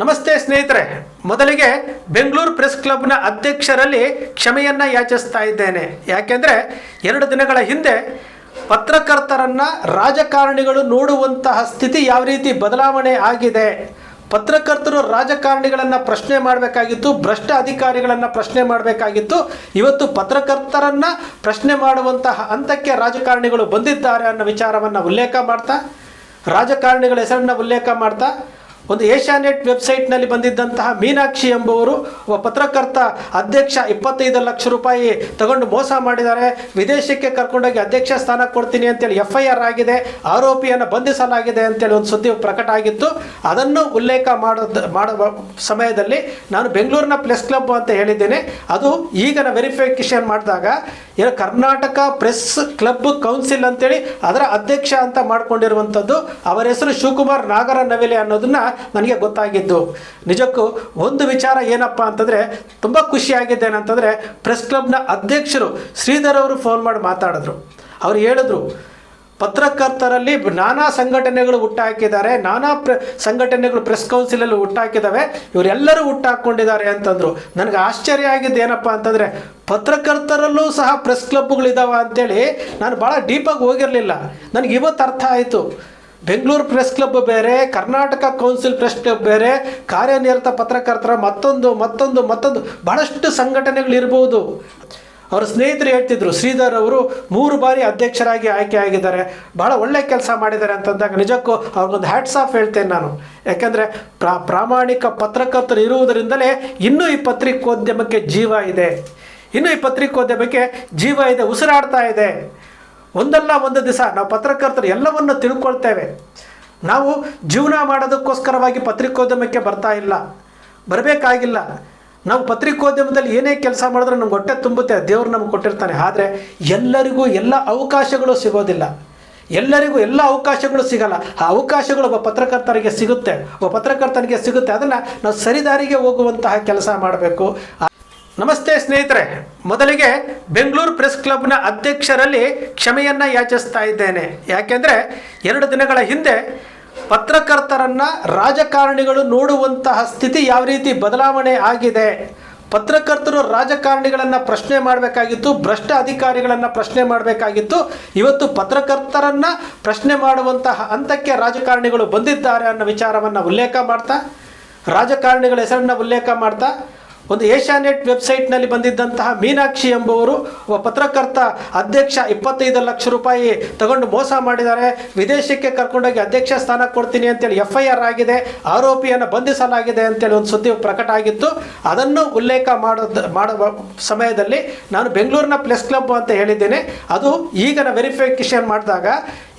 ನಮಸ್ತೆ ಸ್ನೇಹಿತರೆ, ಮೊದಲಿಗೆ ಬೆಂಗಳೂರು ಪ್ರೆಸ್ ಕ್ಲಬ್ನ ಅಧ್ಯಕ್ಷರಲ್ಲಿ ಕ್ಷಮೆಯನ್ನ ಯಾಚಿಸ್ತಾ ಇದ್ದೇನೆ. ಯಾಕೆಂದರೆ, ಎರಡು ದಿನಗಳ ಹಿಂದೆ ಪತ್ರಕರ್ತರನ್ನ ರಾಜಕಾರಣಿಗಳು ನೋಡುವಂತಹ ಸ್ಥಿತಿ ಯಾವ ರೀತಿ ಬದಲಾವಣೆ ಆಗಿದೆ, ಪತ್ರಕರ್ತರು ರಾಜಕಾರಣಿಗಳನ್ನು ಪ್ರಶ್ನೆ ಮಾಡಬೇಕಾಗಿತ್ತು, ಭ್ರಷ್ಟ ಅಧಿಕಾರಿಗಳನ್ನು ಪ್ರಶ್ನೆ ಮಾಡಬೇಕಾಗಿತ್ತು, ಇವತ್ತು ಪತ್ರಕರ್ತರನ್ನ ಪ್ರಶ್ನೆ ಮಾಡುವಂತಹ ಹಂತಕ್ಕೆ ರಾಜಕಾರಣಿಗಳು ಬಂದಿದ್ದಾರೆ ಅನ್ನೋ ವಿಚಾರವನ್ನು ಉಲ್ಲೇಖ ಮಾಡ್ತಾ, ರಾಜಕಾರಣಿಗಳ ಹೆಸರನ್ನು ಉಲ್ಲೇಖ ಮಾಡ್ತಾ ಒಂದು ಏಷ್ಯಾನೆಟ್ ವೆಬ್ಸೈಟ್ನಲ್ಲಿ ಬಂದಿದ್ದಂತಹ ಮೀನಾಕ್ಷಿ ಎಂಬುವರು ಒಬ್ಬ ಪತ್ರಕರ್ತ ಅಧ್ಯಕ್ಷ ಇಪ್ಪತ್ತೈದು ಲಕ್ಷ ರೂಪಾಯಿ ತಗೊಂಡು ಮೋಸ ಮಾಡಿದ್ದಾರೆ. ವಿದೇಶಕ್ಕೆ ಕರ್ಕೊಂಡೋಗಿ ಅಧ್ಯಕ್ಷ ಸ್ಥಾನ ಕೊಡ್ತೀನಿ ಅಂತೇಳಿ ಎಫ್ ಐ ಆರ್ ಆಗಿದೆ. ಆರೋಪಿಯನ್ನು ಬಂಧಿಸಲಾಗಿದೆ ಅಂತೇಳಿ ಒಂದು ಸುದ್ದಿ ಪ್ರಕಟ ಆಗಿತ್ತು. ಅದನ್ನು ಉಲ್ಲೇಖ ಮಾಡೋದು, ಮಾಡುವ ಸಮಯದಲ್ಲಿ ನಾನು ಬೆಂಗಳೂರಿನ ಪ್ರೆಸ್ ಕ್ಲಬ್ ಅಂತ ಹೇಳಿದ್ದೇನೆ. ಅದು ಈಗ ನಾನು ವೆರಿಫಿಕೇಶನ್ ಮಾಡಿದಾಗ ಕರ್ನಾಟಕ ಪ್ರೆಸ್ ಕ್ಲಬ್ ಕೌನ್ಸಿಲ್ ಅಂತೇಳಿ ಅದರ ಅಧ್ಯಕ್ಷ ಅಂತ ಮಾಡಿಕೊಂಡಿರುವಂಥದ್ದು. ಅವರ ಹೆಸರು ಶಿವಕುಮಾರ್ ನಾಗರ ನವಿಲೆ ಅನ್ನೋದನ್ನ ನನಗೆ ಗೊತ್ತಾಗಿದ್ದು. ನಿಜಕ್ಕೂ ಒಂದು ವಿಚಾರ ಏನಪ್ಪ ಅಂತಂದರೆ, ತುಂಬ ಖುಷಿಯಾಗಿದ್ದೇನೆ ಏನಂತಂದರೆ ಪ್ರೆಸ್ ಕ್ಲಬ್ನ ಅಧ್ಯಕ್ಷರು ಶ್ರೀಧರ್ ಅವರು ಫೋನ್ ಮಾಡಿ ಮಾತಾಡಿದ್ರು. ಅವ್ರು ಹೇಳಿದ್ರು, ಪತ್ರಕರ್ತರಲ್ಲಿ ನಾನಾ ಸಂಘಟನೆಗಳು ಹುಟ್ಟಾಕಿದ್ದಾರೆ, ನಾನಾ ಪ್ರ, ಸಂಘಟನೆಗಳು ಪ್ರೆಸ್ ಕೌನ್ಸಿಲಲ್ಲಿ ಹುಟ್ಟಾಕಿದ್ದಾವೆ, ಇವರೆಲ್ಲರೂ ಹುಟ್ಟಾಕೊಂಡಿದ್ದಾರೆ ಅಂತಂದರು. ನನಗೆ ಆಶ್ಚರ್ಯ ಆಗಿದ್ದು ಏನಪ್ಪ ಅಂತಂದರೆ, ಪತ್ರಕರ್ತರಲ್ಲೂ ಸಹ ಪ್ರೆಸ್ ಕ್ಲಬ್ಗಳಿದ್ದಾವೆ ಅಂತೇಳಿ ನಾನು ಭಾಳ ಡೀಪಾಗಿ ಹೋಗಿರಲಿಲ್ಲ. ನನಗೆ ಇವತ್ತು ಅರ್ಥ ಆಯಿತು. ಬೆಂಗಳೂರು ಪ್ರೆಸ್ ಕ್ಲಬ್ ಬೇರೆ, ಕರ್ನಾಟಕ ಕೌನ್ಸಿಲ್ ಪ್ರೆಸ್ ಕ್ಲಬ್ ಬೇರೆ, ಕಾರ್ಯನಿರತ ಪತ್ರಕರ್ತರ ಮತ್ತೊಂದು ಮತ್ತೊಂದು ಮತ್ತೊಂದು ಭಾಳಷ್ಟು ಸಂಘಟನೆಗಳಿರ್ಬೋದು ಅವರ ಸ್ನೇಹಿತರು ಹೇಳ್ತಿದ್ರು, ಶ್ರೀಧರ್ ಅವರು ಮೂರು ಬಾರಿ ಅಧ್ಯಕ್ಷರಾಗಿ ಆಯ್ಕೆ ಆಗಿದ್ದಾರೆ. ಭಾಳ ಒಳ್ಳೆ ಕೆಲಸ ಮಾಡಿದ್ದಾರೆ ಅಂತಂದಾಗ ನಿಜಕ್ಕೂ ಅವ್ರಿಗೊಂದು ಹ್ಯಾಟ್ಸ್ ಆಫ್ ಹೇಳ್ತೇನೆ ನಾನು. ಯಾಕೆಂದರೆ ಪ್ರಾ, ಪ್ರಾಮಾಣಿಕ ಪತ್ರಕರ್ತರು ಇರುವುದರಿಂದಲೇ ಇನ್ನೂ ಈ ಪತ್ರಿಕೋದ್ಯಮಕ್ಕೆ ಜೀವ ಇದೆ. ಇನ್ನೂ ಈ ಪತ್ರಿಕೋದ್ಯಮಕ್ಕೆ ಜೀವ ಇದೆ, ಉಸಿರಾಡ್ತಾ ಇದೆ. ಒಂದಲ್ಲ ಒಂದು ದಿವಸ ನಾವು ಪತ್ರಕರ್ತರು ಎಲ್ಲವನ್ನು ತಿಳ್ಕೊಳ್ತೇವೆ. ನಾವು ಜೀವನ ಮಾಡೋದಕ್ಕೋಸ್ಕರವಾಗಿ ಪತ್ರಿಕೋದ್ಯಮಕ್ಕೆ ಬರ್ತಾ ಇಲ್ಲ. ಬರಬೇಕಾಗಿಲ್ಲ. ನಾವು ಪತ್ರಿಕೋದ್ಯಮದಲ್ಲಿ ಏನೇ ಕೆಲಸ ಮಾಡಿದ್ರೆ ನಮ್ಗೆ ಹೊಟ್ಟೆ ತುಂಬುತ್ತೆ, ದೇವ್ರು ನಮ್ಗೆ ಕೊಟ್ಟಿರ್ತಾನೆ. ಆದರೆ ಎಲ್ಲರಿಗೂ ಎಲ್ಲ ಅವಕಾಶಗಳು ಸಿಗೋದಿಲ್ಲ. ಎಲ್ಲರಿಗೂ ಎಲ್ಲ ಅವಕಾಶಗಳು ಸಿಗಲ್ಲ. ಆ ಅವಕಾಶಗಳು ಒಬ್ಬ ಪತ್ರಕರ್ತರಿಗೆ ಸಿಗುತ್ತೆ. ಒಬ್ಬ ಪತ್ರಕರ್ತನಿಗೆ ಸಿಗುತ್ತೆ. ಅದನ್ನು ನಾವು ಸರಿದಾರಿಗೆ ಹೋಗುವಂತಹ ಕೆಲಸ ಮಾಡಬೇಕು. ನಮಸ್ತೆ ಸ್ನೇಹಿತರೆ, ಮೊದಲಿಗೆ ಬೆಂಗಳೂರು ಪ್ರೆಸ್ ಕ್ಲಬ್ನ ಅಧ್ಯಕ್ಷರಲ್ಲಿ ಕ್ಷಮೆಯನ್ನ ಯಾಚಿಸ್ತಾ ಇದ್ದೇನೆ. ಯಾಕೆಂದರೆ, ಎರಡು ದಿನಗಳ ಹಿಂದೆ ಪತ್ರಕರ್ತರನ್ನ ರಾಜಕಾರಣಿಗಳು ನೋಡುವಂತಹ ಸ್ಥಿತಿ ಯಾವ ರೀತಿ ಬದಲಾವಣೆ ಆಗಿದೆ, ಪತ್ರಕರ್ತರು ರಾಜಕಾರಣಿಗಳನ್ನು ಪ್ರಶ್ನೆ ಮಾಡಬೇಕಾಗಿತ್ತು, ಭ್ರಷ್ಟ ಅಧಿಕಾರಿಗಳನ್ನು ಪ್ರಶ್ನೆ ಮಾಡಬೇಕಾಗಿತ್ತು, ಇವತ್ತು ಪತ್ರಕರ್ತರನ್ನ ಪ್ರಶ್ನೆ ಮಾಡುವಂತಹ ಹಂತಕ್ಕೆ ರಾಜಕಾರಣಿಗಳು ಬಂದಿದ್ದಾರೆ ಅನ್ನೋ ವಿಚಾರವನ್ನು ಉಲ್ಲೇಖ ಮಾಡ್ತಾ, ರಾಜಕಾರಣಿಗಳ ಹೆಸರನ್ನು ಉಲ್ಲೇಖ ಮಾಡ್ತಾ ಒಂದು ಏಷ್ಯಾನೆಟ್ ವೆಬ್ಸೈಟ್ನಲ್ಲಿ ಬಂದಿದ್ದಂತಹ ಮೀನಾಕ್ಷಿ ಎಂಬುವರು ಒಬ್ಬ ಪತ್ರಕರ್ತ ಅಧ್ಯಕ್ಷ ಇಪ್ಪತ್ತೈದು ಲಕ್ಷ ರೂಪಾಯಿ ತಗೊಂಡು ಮೋಸ ಮಾಡಿದ್ದಾರೆ. ವಿದೇಶಕ್ಕೆ ಕರ್ಕೊಂಡೋಗಿ ಅಧ್ಯಕ್ಷ ಸ್ಥಾನ ಕೊಡ್ತೀನಿ ಅಂತೇಳಿ ಎಫ್ ಐ ಆರ್ ಆಗಿದೆ. ಆರೋಪಿಯನ್ನು ಬಂಧಿಸಲಾಗಿದೆ ಅಂತೇಳಿ ಒಂದು ಸುದ್ದಿ ಪ್ರಕಟ ಆಗಿತ್ತು. ಅದನ್ನು ಉಲ್ಲೇಖ ಮಾಡೋದು, ಮಾಡುವ ಸಮಯದಲ್ಲಿ ನಾನು ಬೆಂಗಳೂರಿನ ಪ್ರೆಸ್ ಕ್ಲಬ್ ಅಂತ ಹೇಳಿದ್ದೇನೆ. ಅದು ಈಗ ವೆರಿಫಿಕೇಶನ್ ಮಾಡಿದಾಗ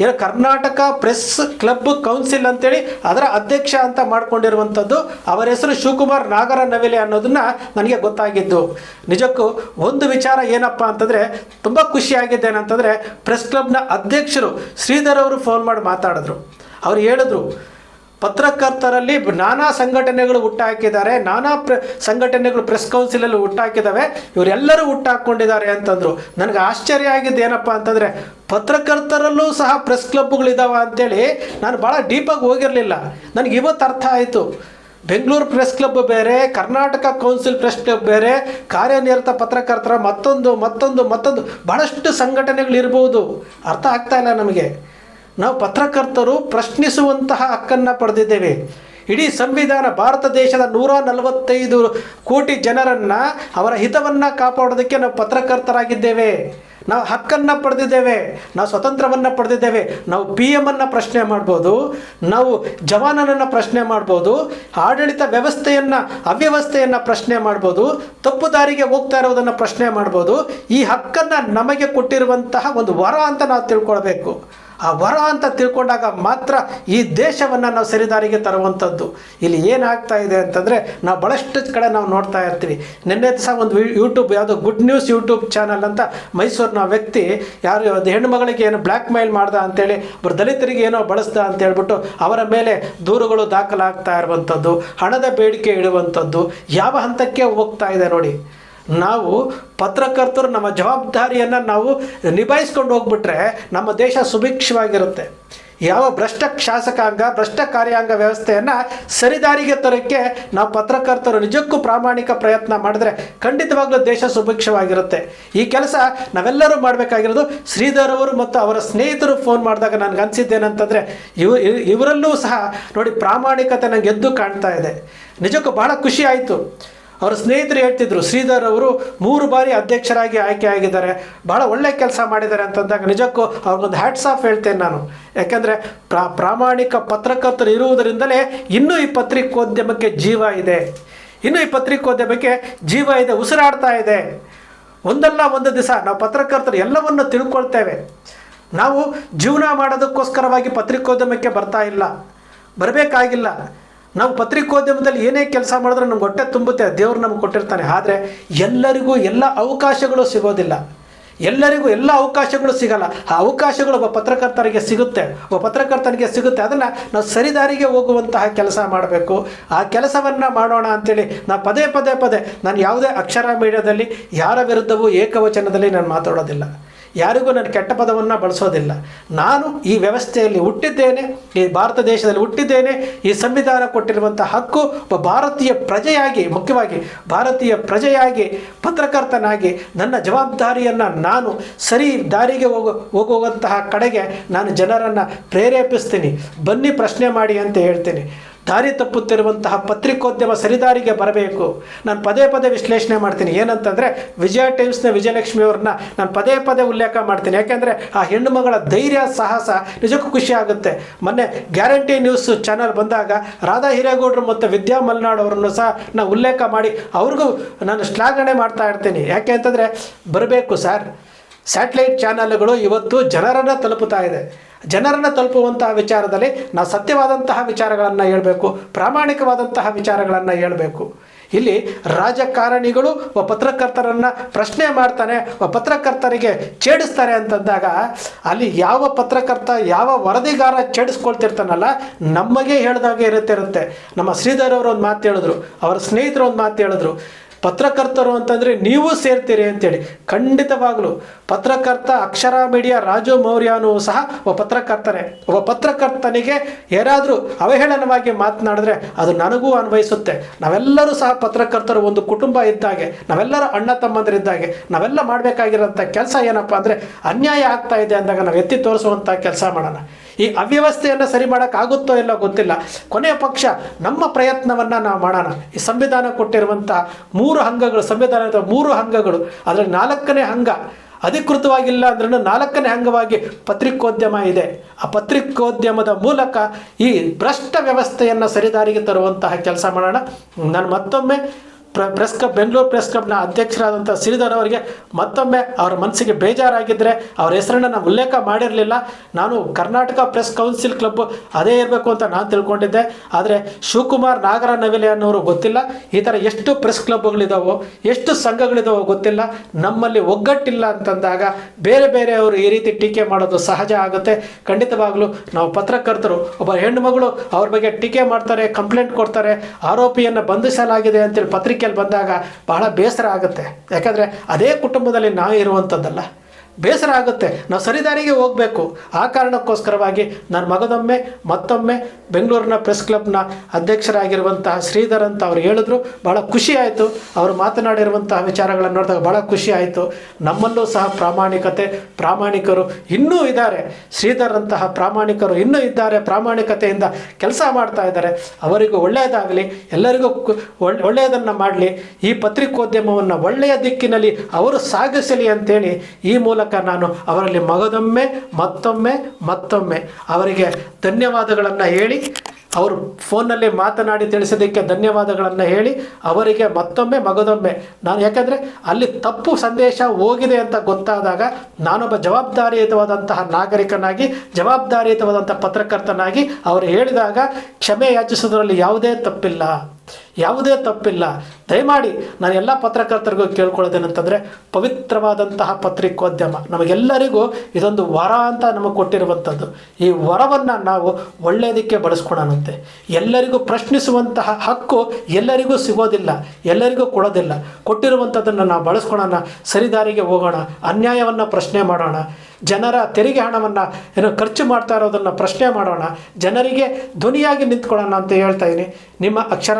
ಏನು ಕರ್ನಾಟಕ ಪ್ರೆಸ್ ಕ್ಲಬ್ ಕೌನ್ಸಿಲ್ ಅಂತೇಳಿ ಅದರ ಅಧ್ಯಕ್ಷ ಅಂತ ಮಾಡಿಕೊಂಡಿರುವಂಥದ್ದು. ಅವರ ಹೆಸರು ಶಿವಕುಮಾರ್ ನಾಗರ ನವಿಲೆ ಅನ್ನೋದನ್ನ ನನಗೆ ಗೊತ್ತಾಗಿದ್ದು. ನಿಜಕ್ಕೂ ಒಂದು ವಿಚಾರ ಏನಪ್ಪ ಅಂತಂದರೆ, ತುಂಬ ಖುಷಿಯಾಗಿದ್ದೇನೆಂತಂದರೆ ಪ್ರೆಸ್ ಕ್ಲಬ್ನ ಅಧ್ಯಕ್ಷರು ಶ್ರೀಧರ್ ಅವರು ಫೋನ್ ಮಾಡಿ ಮಾತಾಡಿದ್ರು. ಅವ್ರು ಹೇಳಿದ್ರು, ಪತ್ರಕರ್ತರಲ್ಲಿ ನಾನಾ ಸಂಘಟನೆಗಳು ಹುಟ್ಟಾಕಿದ್ದಾರೆ, ನಾನಾ ಪ್ರ, ಸಂಘಟನೆಗಳು ಪ್ರೆಸ್ ಕೌನ್ಸಿಲಲ್ಲಿ ಹುಟ್ಟಾಕಿದ್ದಾವೆ, ಇವರೆಲ್ಲರೂ ಹುಟ್ಟಾಕೊಂಡಿದ್ದಾರೆ ಅಂತಂದರು. ನನಗೆ ಆಶ್ಚರ್ಯ ಆಗಿದ್ದು ಏನಪ್ಪ ಅಂತಂದರೆ, ಪತ್ರಕರ್ತರಲ್ಲೂ ಸಹ ಪ್ರೆಸ್ ಕ್ಲಬ್ಗಳಿದ್ದಾವ ಅಂತೇಳಿ ನಾನು ಭಾಳ ಡೀಪಾಗಿ ಹೋಗಿರಲಿಲ್ಲ. ನನಗೆ ಇವತ್ತು ಅರ್ಥ ಆಯಿತು. ಬೆಂಗಳೂರು ಪ್ರೆಸ್ ಕ್ಲಬ್ ಬೇರೆ, ಕರ್ನಾಟಕ ಕೌನ್ಸಿಲ್ ಪ್ರೆಸ್ ಕ್ಲಬ್ ಬೇರೆ, ಕಾರ್ಯನಿರತ ಪತ್ರಕರ್ತರ ಮತ್ತೊಂದು ಮತ್ತೊಂದು ಮತ್ತೊಂದು ಭಾಳಷ್ಟು ಸಂಘಟನೆಗಳಿರ್ಬೋದು ಅರ್ಥ ಆಗ್ತಾ ಇಲ್ಲ ನಮಗೆ. ನಾವು ಪತ್ರಕರ್ತರು ಪ್ರಶ್ನಿಸುವಂತಹ ಹಕ್ಕನ್ನು ಪಡೆದಿದ್ದೇವೆ. ಇಡೀ ಸಂವಿಧಾನ ಭಾರತ ದೇಶದ ನೂರ ನಲವತ್ತೈದು ಕೋಟಿ ಜನರನ್ನು ಅವರ ಹಿತವನ್ನು ಕಾಪಾಡೋದಕ್ಕೆ ನಾವು ಪತ್ರಕರ್ತರಾಗಿದ್ದೇವೆ. ನಾವು ಹಕ್ಕನ್ನು ಪಡೆದಿದ್ದೇವೆ, ನಾವು ಸ್ವತಂತ್ರವನ್ನು ಪಡೆದಿದ್ದೇವೆ, ನಾವು ಪಿ ಎಮ್ಮನ್ನು ಪ್ರಶ್ನೆ ಮಾಡ್ಬೋದು, ನಾವು ಜವಾನನನ್ನು ಪ್ರಶ್ನೆ ಮಾಡ್ಬೋದು, ಆಡಳಿತ ವ್ಯವಸ್ಥೆಯನ್ನು, ಅವ್ಯವಸ್ಥೆಯನ್ನು ಪ್ರಶ್ನೆ ಮಾಡ್ಬೋದು, ತಪ್ಪು ದಾರಿಗೆ ಹೋಗ್ತಾ ಇರೋದನ್ನು ಪ್ರಶ್ನೆ ಮಾಡ್ಬೋದು, ಈ ಹಕ್ಕನ್ನು ನಮಗೆ ಕೊಟ್ಟಿರುವಂತಹ ಒಂದು ವರ ಅಂತ ನಾವು ತಿಳ್ಕೊಳ್ಬೇಕು. ಆ ವರ ಅಂತ ತಿಳ್ಕೊಂಡಾಗ ಮಾತ್ರ ಈ ದೇಶವನ್ನು ನಾವು ಸರಿದಾರಿಗೆ ತರುವಂಥದ್ದು. ಇಲ್ಲಿ ಏನಾಗ್ತಾ ಇದೆ ಅಂತಂದರೆ ನಾವು ಭಾಳಷ್ಟು ಕಡೆ ನಾವು ನೋಡ್ತಾ ಇರ್ತೀವಿ. ನಿನ್ನೆ ಸಹ ಒಂದು ಯೂಟ್ಯೂಬ್ ಯಾವುದೋ ಗುಡ್ ನ್ಯೂಸ್ ಯೂಟ್ಯೂಬ್ ಚಾನಲ್ ಅಂತ ಮೈಸೂರಿನ ವ್ಯಕ್ತಿ ಯಾರು ಅದು ಹೆಣ್ಣು ಮಗಳಿಗೆ ಏನು ಬ್ಲ್ಯಾಕ್ ಮೇಲ್ ಮಾಡ್ದ ಅಂತೇಳಿ ಒಬ್ಬರು ದಲಿತರಿಗೆ ಏನೋ ಬಳಸ್ದ ಅಂತ ಹೇಳ್ಬಿಟ್ಟು ಅವರ ಮೇಲೆ ದೂರುಗಳು ದಾಖಲಾಗ್ತಾ ಇರುವಂಥದ್ದು, ಹಣದ ಬೇಡಿಕೆ ಇಡುವಂಥದ್ದು, ಯಾವ ಹಂತಕ್ಕೆ ಹೋಗ್ತಾ ಇದೆ ನೋಡಿ. ನಾವು ಪತ್ರಕರ್ತರು ನಮ್ಮ ಜವಾಬ್ದಾರಿಯನ್ನು ನಾವು ನಿಭಾಯಿಸ್ಕೊಂಡು ಹೋಗ್ಬಿಟ್ರೆ ನಮ್ಮ ದೇಶ ಸುಭಿಕ್ಷವಾಗಿರುತ್ತೆ. ಯಾವ ಭ್ರಷ್ಟ ಶಾಸಕಾಂಗ, ಭ್ರಷ್ಟ ಕಾರ್ಯಾಂಗ ವ್ಯವಸ್ಥೆಯನ್ನು ಸರಿದಾರಿಗೆ ತರೋಕ್ಕೆ ನಾವು ಪತ್ರಕರ್ತರು ನಿಜಕ್ಕೂ ಪ್ರಾಮಾಣಿಕ ಪ್ರಯತ್ನ ಮಾಡಿದ್ರೆ ಖಂಡಿತವಾಗ್ಲೂ ದೇಶ ಸುಭಿಕ್ಷವಾಗಿರುತ್ತೆ. ಈ ಕೆಲಸ ನಾವೆಲ್ಲರೂ ಮಾಡಬೇಕಾಗಿರೋದು ಶ್ರೀಧರ್ ಅವರು ಮತ್ತು ಅವರ ಸ್ನೇಹಿತರು ಫೋನ್ ಮಾಡಿದಾಗ ನನಗೆ ಅನಿಸಿದ್ದೇನಂತಂದರೆ, ಇವ ಇವ್- ಇವರಲ್ಲೂ ಸಹ ನೋಡಿ ಪ್ರಾಮಾಣಿಕತೆ ನನಗೆ ಎದ್ದು ಕಾಣ್ತಾ ಇದೆ. ನಿಜಕ್ಕೂ ಭಾಳ ಖುಷಿ ಆಯಿತು. ಅವರ ಸ್ನೇಹಿತರು ಹೇಳ್ತಿದ್ರು, ಶ್ರೀಧರ್ ಅವರು ಮೂರು ಬಾರಿ ಅಧ್ಯಕ್ಷರಾಗಿ ಆಯ್ಕೆ ಆಗಿದ್ದಾರೆ, ಬಹಳ ಒಳ್ಳೆ ಕೆಲಸ ಮಾಡಿದ್ದಾರೆ ಅಂತಂದಾಗ ನಿಜಕ್ಕೂ ಅವ್ರಿಗೊಂದು ಹ್ಯಾಟ್ಸ್ ಆಫ್ ಹೇಳ್ತೇನೆ ನಾನು. ಯಾಕೆಂದರೆ ಪ್ರಾ, ಪ್ರಾಮಾಣಿಕ ಪತ್ರಕರ್ತರು ಇರುವುದರಿಂದಲೇ ಇನ್ನೂ ಈ ಪತ್ರಿಕೋದ್ಯಮಕ್ಕೆ ಜೀವ ಇದೆ. ಇನ್ನೂ ಈ ಪತ್ರಿಕೋದ್ಯಮಕ್ಕೆ ಜೀವ ಇದೆ, ಉಸಿರಾಡ್ತಾ ಇದೆ. ಒಂದಲ್ಲ ಒಂದು ದಿವಸ ನಾವು ಪತ್ರಕರ್ತರು ಎಲ್ಲವನ್ನು ತಿಳ್ಕೊಳ್ತೇವೆ. ನಾವು ಜೀವನ ಮಾಡೋದಕ್ಕೋಸ್ಕರವಾಗಿ ಪತ್ರಿಕೋದ್ಯಮಕ್ಕೆ ಬರ್ತಾ ಇಲ್ಲ. ಬರಬೇಕಾಗಿಲ್ಲ. ನಾವು ಪತ್ರಿಕೋದ್ಯಮದಲ್ಲಿ ಏನೇ ಕೆಲಸ ಮಾಡಿದ್ರೆ ನಮ್ಗೆ ಹೊಟ್ಟೆ ತುಂಬುತ್ತೆ, ದೇವ್ರು ನಮ್ಗೆ ಕೊಟ್ಟಿರ್ತಾನೆ. ಆದರೆ ಎಲ್ಲರಿಗೂ ಎಲ್ಲ ಅವಕಾಶಗಳು ಸಿಗೋದಿಲ್ಲ. ಎಲ್ಲರಿಗೂ ಎಲ್ಲ ಅವಕಾಶಗಳು ಸಿಗಲ್ಲ. ಆ ಅವಕಾಶಗಳು ಒಬ್ಬ ಪತ್ರಕರ್ತರಿಗೆ ಸಿಗುತ್ತೆ. ಒಬ್ಬ ಪತ್ರಕರ್ತನಿಗೆ ಸಿಗುತ್ತೆ. ಅದನ್ನು ನಾವು ಸರಿದಾರಿಗೆ ಹೋಗುವಂತಹ ಕೆಲಸ ಮಾಡಬೇಕು. ಆ ಕೆಲಸವನ್ನು ಮಾಡೋಣ ಅಂತೇಳಿ ನಾನು ಪದೇ ಪದೇ ಪದೇ ನಾನು ಯಾವುದೇ ಅಕ್ಷರ ಮೀಡಿಯಾದಲ್ಲಿ ಯಾರ ವಿರುದ್ಧವೂ ಏಕವಚನದಲ್ಲಿ ನಾನು ಮಾತಾಡೋದಿಲ್ಲ. ಯಾರಿಗೂ ನಾನು ಕೆಟ್ಟ ಪದವನ್ನು ಬಳಸೋದಿಲ್ಲ. ನಾನು ಈ ವ್ಯವಸ್ಥೆಯಲ್ಲಿ ಹುಟ್ಟಿದ್ದೇನೆ, ಈ ಭಾರತ ದೇಶದಲ್ಲಿ ಹುಟ್ಟಿದ್ದೇನೆ, ಈ ಸಂವಿಧಾನ ಕೊಟ್ಟಿರುವಂಥ ಹಕ್ಕು ಒಬ್ಬ ಭಾರತೀಯ ಪ್ರಜೆಯಾಗಿ, ಮುಖ್ಯವಾಗಿ ಭಾರತೀಯ ಪ್ರಜೆಯಾಗಿ, ಪತ್ರಕರ್ತನಾಗಿ ನನ್ನ ಜವಾಬ್ದಾರಿಯನ್ನು ನಾನು ಸರಿ ದಾರಿಗೆ ಹೋಗೋ, ಹೋಗುವಂತಹ ಕಡೆಗೆ ನಾನು ಜನರನ್ನು ಪ್ರೇರೇಪಿಸ್ತೀನಿ. ಬನ್ನಿ ಪ್ರಶ್ನೆ ಮಾಡಿ ಅಂತ ಹೇಳ್ತೀನಿ. ದಾರಿ ತಪ್ಪುತ್ತಿರುವಂತಹ ಪತ್ರಿಕೋದ್ಯಮ ಸರಿದಾರಿಗೆ ಬರಬೇಕು. ನಾನು ಪದೇ ಪದೇ ವಿಶ್ಲೇಷಣೆ ಮಾಡ್ತೀನಿ. ಏನಂತಂದರೆ ವಿಜಯ ಟೈಮ್ಸ್ನ ವಿಜಯಲಕ್ಷ್ಮಿ ಅವ್ರನ್ನ ನಾನು ಪದೇ ಪದೇ ಉಲ್ಲೇಖ ಮಾಡ್ತೀನಿ. ಯಾಕೆಂದರೆ ಆ ಹೆಣ್ಣು ಮಗಳ ಧೈರ್ಯ, ಸಾಹಸ ನಿಜಕ್ಕೂ ಖುಷಿ ಆಗುತ್ತೆ. ಮೊನ್ನೆ ಗ್ಯಾರಂಟಿ ನ್ಯೂಸ್ ಚಾನಲ್ ಬಂದಾಗ ರಾಧಾ ಹಿರೇಗೌಡರು ಮತ್ತು ವಿದ್ಯಾ ಮಲ್ನಾಡ್ ಅವರನ್ನು ಸಹ ನಾನು ಉಲ್ಲೇಖ ಮಾಡಿ ಅವ್ರಿಗೂ ನಾನು ಶ್ಲಾಘನೆ ಮಾಡ್ತಾ ಇರ್ತೀನಿ. ಯಾಕೆ ಅಂತಂದರೆ ಬರಬೇಕು, ಸರ್. ಸ್ಯಾಟಲೈಟ್ ಚಾನಲ್ಗಳು ಇವತ್ತು ಜನರನ್ನು ತಲುಪುತ್ತಾ ಇದೆ. ಜನರನ್ನು ತಲುಪುವಂತಹ ವಿಚಾರದಲ್ಲಿ ನಾವು ಸತ್ಯವಾದಂತಹ ವಿಚಾರಗಳನ್ನು ಹೇಳಬೇಕು, ಪ್ರಾಮಾಣಿಕವಾದಂತಹ ವಿಚಾರಗಳನ್ನು ಹೇಳಬೇಕು. ಇಲ್ಲಿ ರಾಜಕಾರಣಿಗಳು ಒಬ್ಬ ಪತ್ರಕರ್ತರನ್ನು ಪ್ರಶ್ನೆ ಮಾಡ್ತಾನೆ, ಒಬ್ಬ ಪತ್ರಕರ್ತರಿಗೆ ಛೇಡಿಸ್ತಾರೆ ಅಂತಂದಾಗ ಅಲ್ಲಿ ಯಾವ ಪತ್ರಕರ್ತ, ಯಾವ ವರದಿಗಾರ ಛೇಡಿಸ್ಕೊಳ್ತಿರ್ತಾನಲ್ಲ ನಮಗೆ ಹೇಳ್ದಾಗೆ ಇರುತ್ತೆ ಇರುತ್ತೆ ನಮ್ಮ ಶ್ರೀಧರ್ ಅವರು ಒಂದು ಮಾತು ಹೇಳಿದ್ರು, ಅವರ ಸ್ನೇಹಿತರು ಒಂದು ಮಾತು ಹೇಳಿದ್ರು. ಪತ್ರಕರ್ತರು ಅಂತಂದರೆ ನೀವು ಸೇರ್ತೀರಿ ಅಂತೇಳಿ. ಖಂಡಿತವಾಗಲೂ ಪತ್ರಕರ್ತ ಅಕ್ಷರ ಮೀಡಿಯಾ ರಾಜು ಮೌರ್ಯನೂ ಸಹ ಒಬ್ಬ ಪತ್ರಕರ್ತನೇ. ಒಬ್ಬ ಪತ್ರಕರ್ತನಿಗೆ ಯಾರಾದರೂ ಅವಹೇಳನವಾಗಿ ಮಾತನಾಡಿದ್ರೆ ಅದು ನನಗೂ ಅನ್ವಯಿಸುತ್ತೆ. ನಾವೆಲ್ಲರೂ ಸಹ ಪತ್ರಕರ್ತರು ಒಂದು ಕುಟುಂಬ ಇದ್ದಾಗೆ, ನಾವೆಲ್ಲರೂ ಅಣ್ಣ ತಮ್ಮಂದಿರಿದ್ದಾಗೆ, ನಾವೆಲ್ಲ ಮಾಡಬೇಕಾಗಿರೋಂಥ ಕೆಲಸ ಏನಪ್ಪ ಅಂದರೆ ಅನ್ಯಾಯ ಆಗ್ತಾ ಇದೆ ಅಂದಾಗ ನಾವು ಎತ್ತಿ ತೋರಿಸುವಂಥ ಕೆಲಸ ಮಾಡೋಣ. ಈ ಅವ್ಯವಸ್ಥೆಯನ್ನು ಸರಿ ಮಾಡೋಕ್ಕಾಗುತ್ತೋ ಇಲ್ಲೋ ಗೊತ್ತಿಲ್ಲ. ಕೊನೆಯ ಪಕ್ಷ ನಮ್ಮ ಪ್ರಯತ್ನವನ್ನು ನಾವು ಮಾಡೋಣ. ಈ ಸಂವಿಧಾನ ಕೊಟ್ಟಿರುವಂಥ ಮೂರು ಅಂಗಗಳು, ಸಂವಿಧಾನದ ಮೂರು ಅಂಗಗಳು, ಅದರಲ್ಲಿ ನಾಲ್ಕನೇ ಅಂಗ ಅಧಿಕೃತವಾಗಿಲ್ಲ ಅಂದ್ರೂ ನಾಲ್ಕನೇ ಅಂಗವಾಗಿ ಪತ್ರಿಕೋದ್ಯಮ ಇದೆ. ಆ ಪತ್ರಿಕೋದ್ಯಮದ ಮೂಲಕ ಈ ಭ್ರಷ್ಟ ವ್ಯವಸ್ಥೆಯನ್ನು ಸರಿದಾರಿಗೆ ತರುವಂತಹ ಕೆಲಸ ಮಾಡೋಣ. ನಾನು ಮತ್ತೊಮ್ಮೆ ಪ್ರೆಸ್ ಕ್ಲಬ್ ಬೆಂಗಳೂರು ಪ್ರೆಸ್ ಕ್ಲಬ್ನ ಅಧ್ಯಕ್ಷರಾದಂಥ ಸಿರಿಧರ್ ಅವರಿಗೆ ಮತ್ತೊಮ್ಮೆ ಅವರ ಮನಸ್ಸಿಗೆ ಬೇಜಾರಾಗಿದ್ದರೆ ಅವರ ಹೆಸರನ್ನು ನಾನು ಉಲ್ಲೇಖ ಮಾಡಿರಲಿಲ್ಲ. ನಾನು ಕರ್ನಾಟಕ ಪ್ರೆಸ್ ಕೌನ್ಸಿಲ್ ಕ್ಲಬ್ ಅದೇ ಇರಬೇಕು ಅಂತ ನಾನು ತಿಳ್ಕೊಂಡಿದ್ದೆ. ಆದರೆ ಶಿವಕುಮಾರ್ ನಾಗರ ನವಿಲೆ ಅನ್ನೋರು ಗೊತ್ತಿಲ್ಲ. ಈ ಥರ ಎಷ್ಟು ಪ್ರೆಸ್ ಕ್ಲಬ್ಗಳಿದಾವೋ ಎಷ್ಟು ಸಂಘಗಳಿದಾವೋ ಗೊತ್ತಿಲ್ಲ. ನಮ್ಮಲ್ಲಿ ಒಗ್ಗಟ್ಟಿಲ್ಲ ಅಂತಂದಾಗ ಬೇರೆ ಬೇರೆಯವರು ಈ ರೀತಿ ಟೀಕೆ ಮಾಡೋದು ಸಹಜ ಆಗುತ್ತೆ. ಖಂಡಿತವಾಗಲೂ ನಾವು ಪತ್ರಕರ್ತರು, ಒಬ್ಬ ಹೆಣ್ಣು ಮಗಳು ಅವ್ರ ಬಗ್ಗೆ ಟೀಕೆ ಮಾಡ್ತಾರೆ ಕಂಪ್ಲೇಂಟ್ ಕೊಡ್ತಾರೆ, ಆರೋಪಿಯನ್ನು ಬಂಧಿಸಲಾಗಿದೆ ಅಂತೇಳಿ ಬಂದಾಗ ಬಹಳ ಬೇಸರ ಆಗುತ್ತೆ. ಯಾಕಂದರೆ ಅದೇ ಕುಟುಂಬದಲ್ಲಿ ನಾವು ಇರುವಂಥದ್ದಲ್ಲ ಬೇಸರ ಆಗುತ್ತೆ. ನಾವು ಸರಿದಾರಿಗೆ ಹೋಗಬೇಕು. ಆ ಕಾರಣಕ್ಕೋಸ್ಕರವಾಗಿ ನಾನು ಮಗದೊಮ್ಮೆ ಮತ್ತೊಮ್ಮೆ ಬೆಂಗಳೂರಿನ ಪ್ರೆಸ್ ಕ್ಲಬ್ನ ಅಧ್ಯಕ್ಷರಾಗಿರುವಂತಹ ಶ್ರೀಧರ್ ಅಂತ ಅವ್ರು ಹೇಳಿದ್ರು ಭಾಳ ಖುಷಿ ಆಯಿತು. ಅವರು ಮಾತನಾಡಿರುವಂತಹ ವಿಚಾರಗಳನ್ನು ನೋಡಿದಾಗ ಭಾಳ ಖುಷಿ ಆಯಿತು. ನಮ್ಮಲ್ಲೂ ಸಹ ಪ್ರಾಮಾಣಿಕತೆ, ಪ್ರಾಮಾಣಿಕರು ಇನ್ನೂ ಇದ್ದಾರೆ. ಶ್ರೀಧರ್ ಅಂತಹ ಪ್ರಾಮಾಣಿಕರು ಇನ್ನೂ ಇದ್ದಾರೆ, ಪ್ರಾಮಾಣಿಕತೆಯಿಂದ ಕೆಲಸ ಮಾಡ್ತಾ ಇದ್ದಾರೆ. ಅವರಿಗೂ ಒಳ್ಳೆಯದಾಗಲಿ, ಎಲ್ಲರಿಗೂ ಒಳ್ಳೆಯದನ್ನು ಮಾಡಲಿ. ಈ ಪತ್ರಿಕೋದ್ಯಮವನ್ನು ಒಳ್ಳೆಯ ದಿಕ್ಕಿನಲ್ಲಿ ಅವರು ಸಾಗಿಸಲಿ ಅಂತೇಳಿ ಈ ಮೂಲಕ ನಾನು ಅವರಲ್ಲಿ ಮಗದೊಮ್ಮೆ, ಮತ್ತೊಮ್ಮೆ ಮತ್ತೊಮ್ಮೆ ಅವರಿಗೆ ಧನ್ಯವಾದಗಳನ್ನು ಹೇಳಿ, ಅವರು ಫೋನ್ನಲ್ಲಿ ಮಾತನಾಡಿ ತಿಳಿಸೋದಕ್ಕೆ ಧನ್ಯವಾದಗಳನ್ನು ಹೇಳಿ, ಅವರಿಗೆ ಮತ್ತೊಮ್ಮೆ, ಮಗದೊಮ್ಮೆ. ನಾನು ಯಾಕಂದರೆ ಅಲ್ಲಿ ತಪ್ಪು ಸಂದೇಶ ಹೋಗಿದೆ ಅಂತ ಗೊತ್ತಾದಾಗ ನಾನೊಬ್ಬ ಜವಾಬ್ದಾರಿಯುತವಾದಂತಹ ನಾಗರಿಕನಾಗಿ ಜವಾಬ್ದಾರಿಯುತವಾದಂಥ ಪತ್ರಕರ್ತನಾಗಿ ಅವರು ಹೇಳಿದಾಗ ಕ್ಷಮೆ ಯಾಚಿಸೋದ್ರಲ್ಲಿ ಯಾವುದೇ ತಪ್ಪಿಲ್ಲ. ಯಾವುದೇ ತಪ್ಪಿಲ್ಲ. ದಯಮಾಡಿ ನಾನು ಎಲ್ಲ ಪತ್ರಕರ್ತರಿಗೂ ಕೇಳ್ಕೊಳ್ಳೋದೇನಂತಂದರೆ ಪವಿತ್ರವಾದಂತಹ ಪತ್ರಿಕೋದ್ಯಮ. ನಮಗೆಲ್ಲರಿಗೂ ಇದೊಂದು ವರ ಅಂತ ನಮಗೆ ಕೊಟ್ಟಿರುವಂಥದ್ದು. ಈ ವರವನ್ನು ನಾವು ಒಳ್ಳೆಯದಕ್ಕೆ ಬಳಸ್ಕೊಳ್ಳೋಣಂತೆ ಎಲ್ಲರಿಗೂ ಪ್ರಶ್ನಿಸುವಂತಹ ಹಕ್ಕು ಎಲ್ಲರಿಗೂ ಸಿಗೋದಿಲ್ಲ, ಎಲ್ಲರಿಗೂ ಕೊಡೋದಿಲ್ಲ. ಕೊಟ್ಟಿರುವಂಥದ್ದನ್ನು ನಾವು ಬಳಸ್ಕೊಳ್ಳೋಣ ಸರಿದಾರಿಗೆ ಹೋಗೋಣ, ಅನ್ಯಾಯವನ್ನು ಪ್ರಶ್ನೆ ಮಾಡೋಣ, ಜನರ ತೆರಿಗೆ ಹಣವನ್ನು ಏನೋ ಖರ್ಚು ಮಾಡ್ತಾ ಇರೋದನ್ನು ಪ್ರಶ್ನೆ ಮಾಡೋಣ, ಜನರಿಗೆ ಧ್ವನಿಯಾಗಿ ನಿಂತ್ಕೊಳ್ಳೋಣ ಅಂತ ಹೇಳ್ತಾ ಇದ್ದೀನಿ. ನಿಮ್ಮ ಅಕ್ಷರ